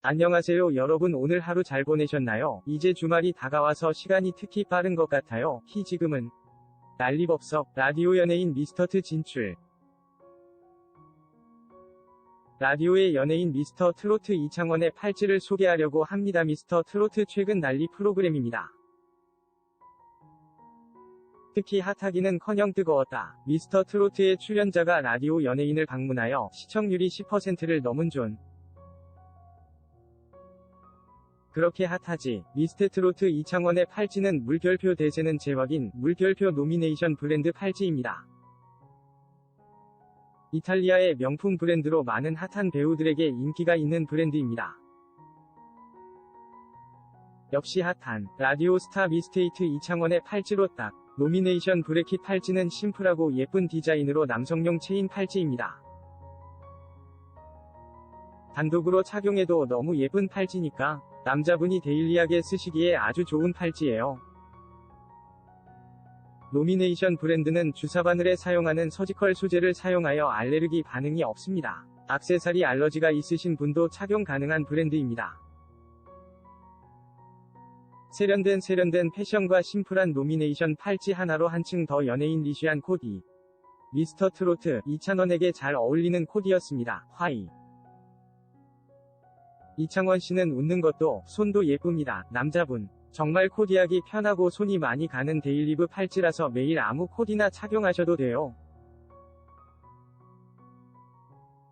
안녕하세요 여러분 오늘 하루 잘 보내셨나요? 이제 주말이 다가와서 시간이 특히 빠른 것 같아요. 히 지금은 난리법석 라디오 연예인 미스터트 진출 라디오의 연예인 미스터 트로트 이창원의 팔찌를 소개하려고 합니다. 미스터 트로트 최근 난리 프로그램입니다. 특히 핫하기는 커녕 뜨거웠다. 미스터 트로트의 출연자가 라디오 연예인을 방문하여 시청률이 10%를 넘은 존. 그렇게 핫하지. 미스터 트로트 이창원의 팔찌는 물결표 대세는 재확인, 물결표 노미네이션 브랜드 팔찌입니다. 이탈리아의 명품 브랜드로 많은 핫한 배우들에게 인기가 있는 브랜드입니다. 역시 핫한 라디오 스타 미스테이트 이창원의 팔찌로 딱 노미네이션 브레킷 팔찌는 심플하고 예쁜 디자인으로 남성용 체인 팔찌입니다. 단독으로 착용해도 너무 예쁜 팔찌니까 남자분이 데일리하게 쓰시기에 아주 좋은 팔찌예요. 노미네이션 브랜드는 주사바늘에 사용하는 서지컬 소재를 사용하여 알레르기 반응이 없습니다. 악세사리 알러지가 있으신 분도 착용 가능한 브랜드입니다. 세련된 세련된 패션과 심플한 노미네이션 팔찌 하나로 한층 더 연예인 리쉬한 코디. 미스터 트로트 이찬원에게 잘 어울리는 코디였습니다. 화이. 이창원 씨는 웃는 것도 손도 예쁩니다. 남자분. 정말 코디하기 편하고 손이 많이 가는 데일리브 팔찌라서 매일 아무 코디나 착용하셔도 돼요.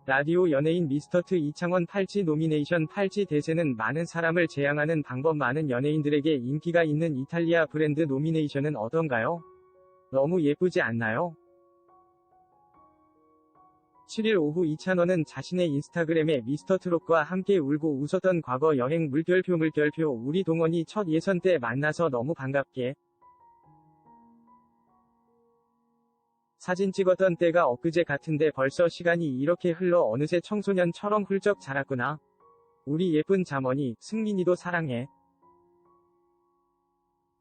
라디오 연예인 미스터트 이창원 팔찌 노미네이션 팔찌 대세는 많은 사람을 재앙하는 방법 많은 연예인들에게 인기가 있는 이탈리아 브랜드 노미네이션은 어떤가요? 너무 예쁘지 않나요? 7일 오후 이찬원은 자신의 인스타그램에 미스터트롯과 함께 울고 웃었던 과거 여행 물결표 물결표 우리 동원이 첫 예선 때 만나서 너무 반갑게 사진 찍었던 때가 엊그제 같은데 벌써 시간이 이렇게 흘러 어느새 청소년처럼 훌쩍 자랐구나. 우리 예쁜 자머니, 승민이도 사랑해.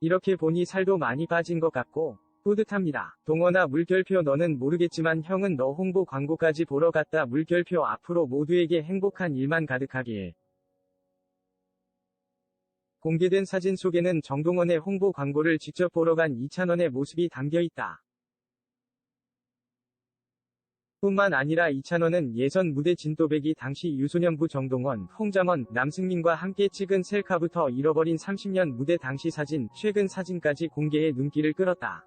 이렇게 보니 살도 많이 빠진 것 같고, 뿌듯합니다. 동원아 물결표 너는 모르겠지만 형은 너 홍보 광고까지 보러 갔다 물결표 앞으로 모두에게 행복한 일만 가득하길. 공개된 사진 속에는 정동원의 홍보 광고를 직접 보러 간 이찬원의 모습이 담겨 있다. 뿐만 아니라 이찬원은 예선 무대 진또배기 당시 유소년부 정동원, 홍장원, 남승민과 함께 찍은 셀카부터 잃어버린 30년 무대 당시 사진, 최근 사진까지 공개해 눈길을 끌었다.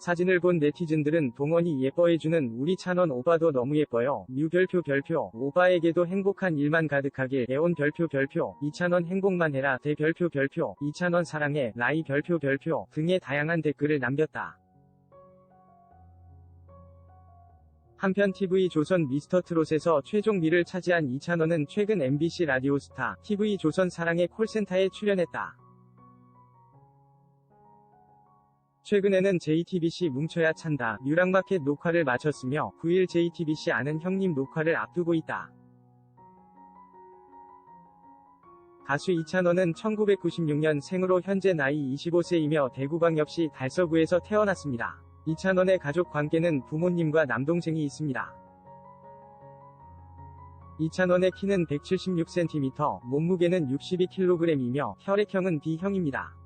사진을 본 네티즌들은 동원이 예뻐해주는 우리 찬원 오빠도 너무 예뻐요. 뮤별표 별표, 오빠에게도 행복한 일만 가득하길, 애온 별표 별표, 이찬원 행복만 해라, 대별표 별표, 이찬원 사랑해, 라이 별표 별표 등의 다양한 댓글을 남겼다. 한편 TV조선 미스터트롯에서 최종 미를 차지한 이찬원은 최근 MBC 라디오스타, TV조선 사랑의 콜센터에 출연했다. 최근에는 JTBC 뭉쳐야 찬다, 뉴랑마켓 녹화를 마쳤으며 9일 JTBC 아는 형님 녹화를 앞두고 있다. 가수 이찬원은 1996년 생으로 현재 나이 25세이며 대구광역시 달서구에서 태어났습니다. 이찬원의 가족 관계는 부모님과 남동생이 있습니다. 이찬원의 키는 176cm, 몸무게는 62kg이며 혈액형은 B형입니다.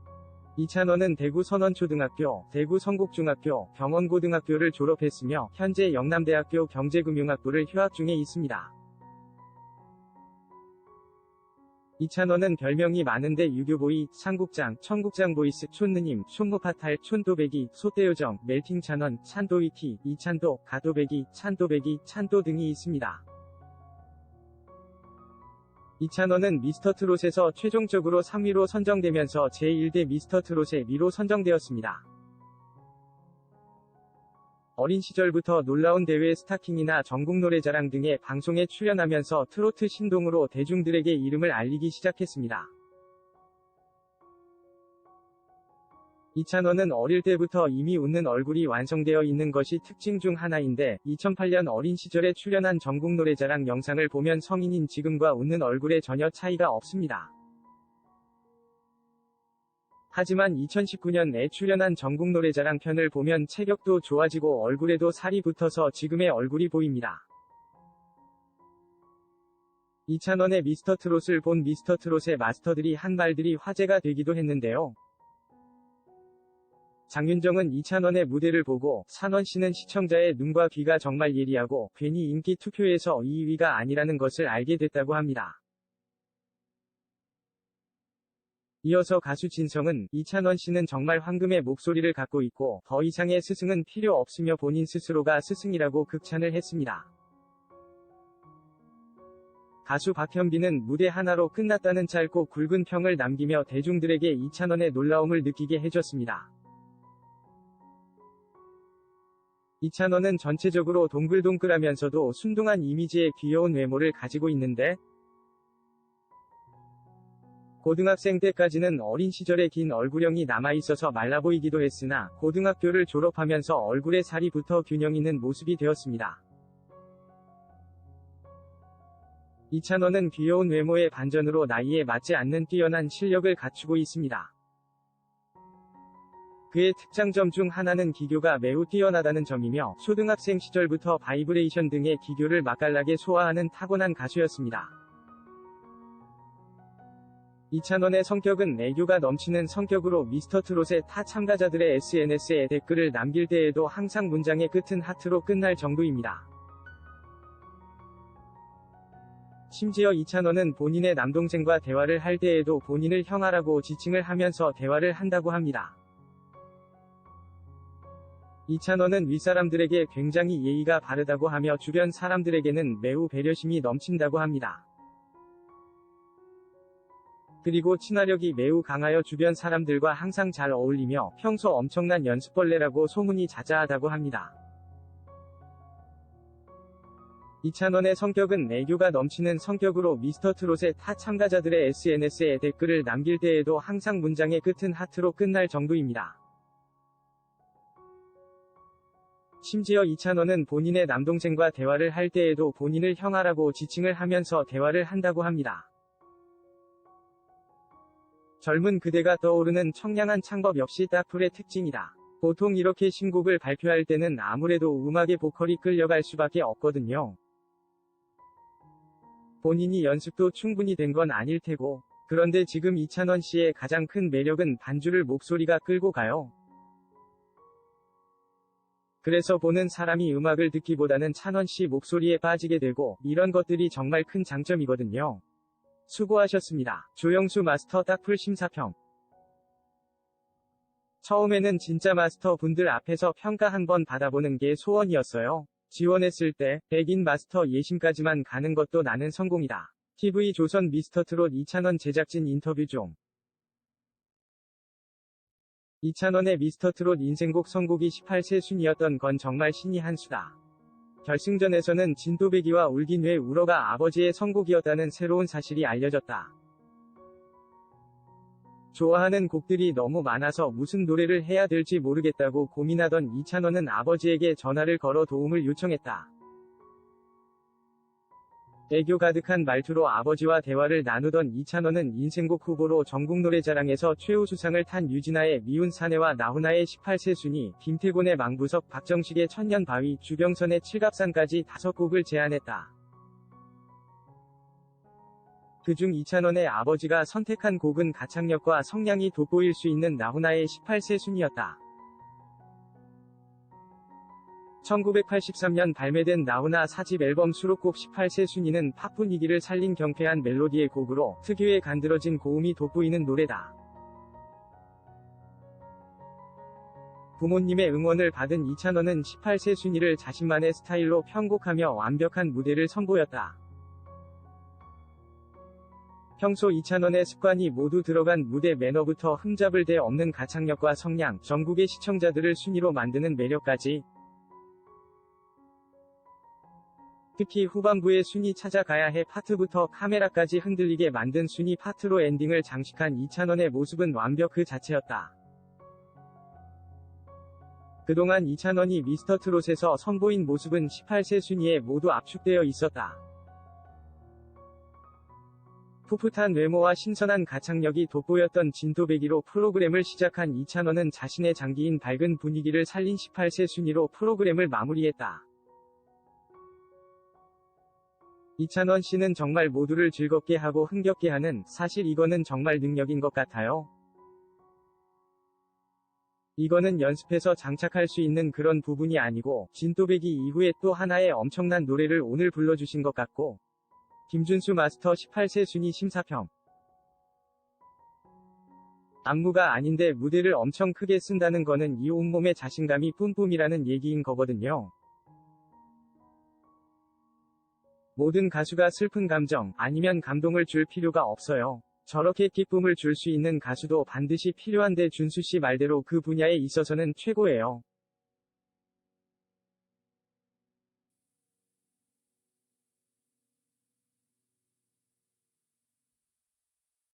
이찬원은 대구 선원초등학교, 대구 성곡중학교, 병원고등학교를 졸업했으며 현재 영남대학교 경제금융학부를 휴학 중에 있습니다. 이찬원은 별명이 많은데 유교보이, 상국장, 청국장 보이스, 촌느님, 촌무파탈, 촌도배기, 소떼요정, 멜팅찬원, 찬도위티, 이찬도, 가도배기, 찬도배기, 찬도 등이 있습니다. 이찬원은 미스터트롯에서 최종적으로 3위로 선정되면서 제1대 미스터트롯의 미로 선정되었습니다. 어린 시절부터 놀라운 대회 스타킹이나 전국 노래자랑 등의 방송에 출연하면서 트로트 신동으로 대중들에게 이름을 알리기 시작했습니다. 이찬원은 어릴 때부터 이미 웃는 얼굴이 완성되어 있는 것이 특징 중 하나인데 2008년 어린 시절에 출연한 전국 노래자랑 영상을 보면 성인인 지금과 웃는 얼굴에 전혀 차이가 없습니다. 하지만 2019년에 출연한 전국 노래자랑 편을 보면 체격도 좋아지고 얼굴에도 살이 붙어서 지금의 얼굴이 보입니다. 이찬원의 미스터 트롯을 본 미스터 트롯의 마스터들이 한 말들이 화제가 되기도 했는데요. 장윤정은 이찬원의 무대를 보고 찬원 씨는 시청자의 눈과 귀가 정말 예리하고 괜히 인기 투표에서 2위가 아니라는 것을 알게 됐다고 합니다. 이어서 가수 진성은 이찬원 씨는 정말 황금의 목소리를 갖고 있고 더 이상의 스승은 필요 없으며 본인 스스로가 스승이라고 극찬을 했습니다. 가수 박현빈은 무대 하나로 끝났다는 짧고 굵은 평을 남기며 대중들에게 이찬원의 놀라움을 느끼게 해줬습니다. 이찬원은 전체적으로 동글동글하면서도 순둥한 이미지의 귀여운 외모를 가지고 있는데 고등학생 때까지는 어린 시절의 긴 얼굴형이 남아있어서 말라 보이기도 했으나 고등학교를 졸업하면서 얼굴에 살이 붙어 균형 있는 모습이 되었습니다. 이찬원은 귀여운 외모의 반전으로 나이에 맞지 않는 뛰어난 실력을 갖추고 있습니다. 그의 특장점 중 하나는 기교가 매우 뛰어나다는 점이며 초등학생 시절부터 바이브레이션 등의 기교를 맛깔나게 소화하는 타고난 가수였습니다. 이찬원의 성격은 애교가 넘치는 성격으로 미스터 트롯의 타 참가자들의 SNS에 댓글을 남길 때에도 항상 문장의 끝은 하트로 끝날 정도입니다. 심지어 이찬원은 본인의 남동생과 대화를 할 때에도 본인을 형아라고 지칭을 하면서 대화를 한다고 합니다. 이찬원은 윗사람들에게 굉장히 예의가 바르다고 하며 주변 사람들에게는 매우 배려심이 넘친다고 합니다. 그리고 친화력이 매우 강하여 주변 사람들과 항상 잘 어울리며 평소 엄청난 연습벌레라고 소문이 자자하다고 합니다. 이찬원의 성격은 애교가 넘치는 성격으로 미스터 트롯의 타 참가자들의 SNS에 댓글을 남길 때에도 항상 문장의 끝은 하트로 끝날 정도입니다. 심지어 이찬원은 본인의 남동생과 대화를 할 때에도 본인을 형아라고 지칭을 하면서 대화를 한다고 합니다. 젊은 그대가 떠오르는 청량한 창법 역시 따풀의 특징이다. 보통 이렇게 신곡을 발표할 때는 아무래도 음악의 보컬이 끌려갈 수밖에 없거든요. 본인이 연습도 충분히 된 건 아닐 테고. 그런데 지금 이찬원 씨의 가장 큰 매력은 반주를 목소리가 끌고 가요. 그래서 보는 사람이 음악을 듣기보다는 찬원 씨 목소리에 빠지게 되고, 이런 것들이 정말 큰 장점이거든요. 수고하셨습니다. 조영수 마스터 딱풀 심사평. 처음에는 진짜 마스터 분들 앞에서 평가 한번 받아보는 게 소원이었어요. 지원했을 때, 백인 마스터 예심까지만 가는 것도 나는 성공이다. TV 조선 미스터 트롯 이찬원 제작진 인터뷰 중. 이찬원의 미스터트롯 인생곡 선곡이 18세 순이었던 건 정말 신이 한 수다. 결승전에서는 진또배기와 울긴 왜 울어가 아버지의 선곡이었다는 새로운 사실이 알려졌다. 좋아하는 곡들이 너무 많아서 무슨 노래를 해야 될지 모르겠다고 고민하던 이찬원은 아버지에게 전화를 걸어 도움을 요청했다. 애교 가득한 말투로 아버지와 대화를 나누던 이찬원은 인생곡 후보로 전국노래자랑에서 최우수상을 탄 유진아의 미운 사내와 나훈아의 18세 순위, 김태곤의 망부석, 박정식의 천년바위, 주병선의 칠갑산까지 다섯 곡을 제안했다. 그중 이찬원의 아버지가 선택한 곡은 가창력과 성량이 돋보일 수 있는 나훈아의 18세 순이었다. 1983년 발매된 나훈아 4집 앨범 수록곡 18세 순위는 팝 분위기를 살린 경쾌한 멜로디의 곡으로 특유의 간드러진 고음이 돋보이는 노래다. 부모님의 응원을 받은 이찬원은 18세 순위를 자신만의 스타일로 편곡하며 완벽한 무대를 선보였다. 평소 이찬원의 습관이 모두 들어간 무대 매너부터 흠잡을 데 없는 가창력과 성량, 전국의 시청자들을 순위로 만드는 매력까지 특히 후반부의 순위 찾아가야 해 파트부터 카메라까지 흔들리게 만든 순위 파트로 엔딩을 장식한 이찬원의 모습은 완벽 그 자체였다. 그동안 이찬원이 미스터 트롯에서 선보인 모습은 18세 순위에 모두 압축되어 있었다. 풋풋한 외모와 신선한 가창력이 돋보였던 진도배기로 프로그램을 시작한 이찬원은 자신의 장기인 밝은 분위기를 살린 18세 순위로 프로그램을 마무리했다. 이찬원 씨는 정말 모두를 즐겁게 하고 흥겹게 하는 사실 이거는 정말 능력인 것 같아요. 이거는 연습해서 장착할 수 있는 그런 부분이 아니고 진또배기 이후에 또 하나의 엄청난 노래를 오늘 불러주신 것 같고 김준수 마스터 18세 순위 심사평 안무가 아닌데 무대를 엄청 크게 쓴다는 거는 이 온몸의 자신감이 뿜뿜이라는 얘기인 거거든요. 모든 가수가 슬픈 감정 아니면 감동을 줄 필요가 없어요. 저렇게 기쁨을 줄 수 있는 가수도 반드시 필요한데 준수 씨 말대로 그 분야에 있어서는 최고예요.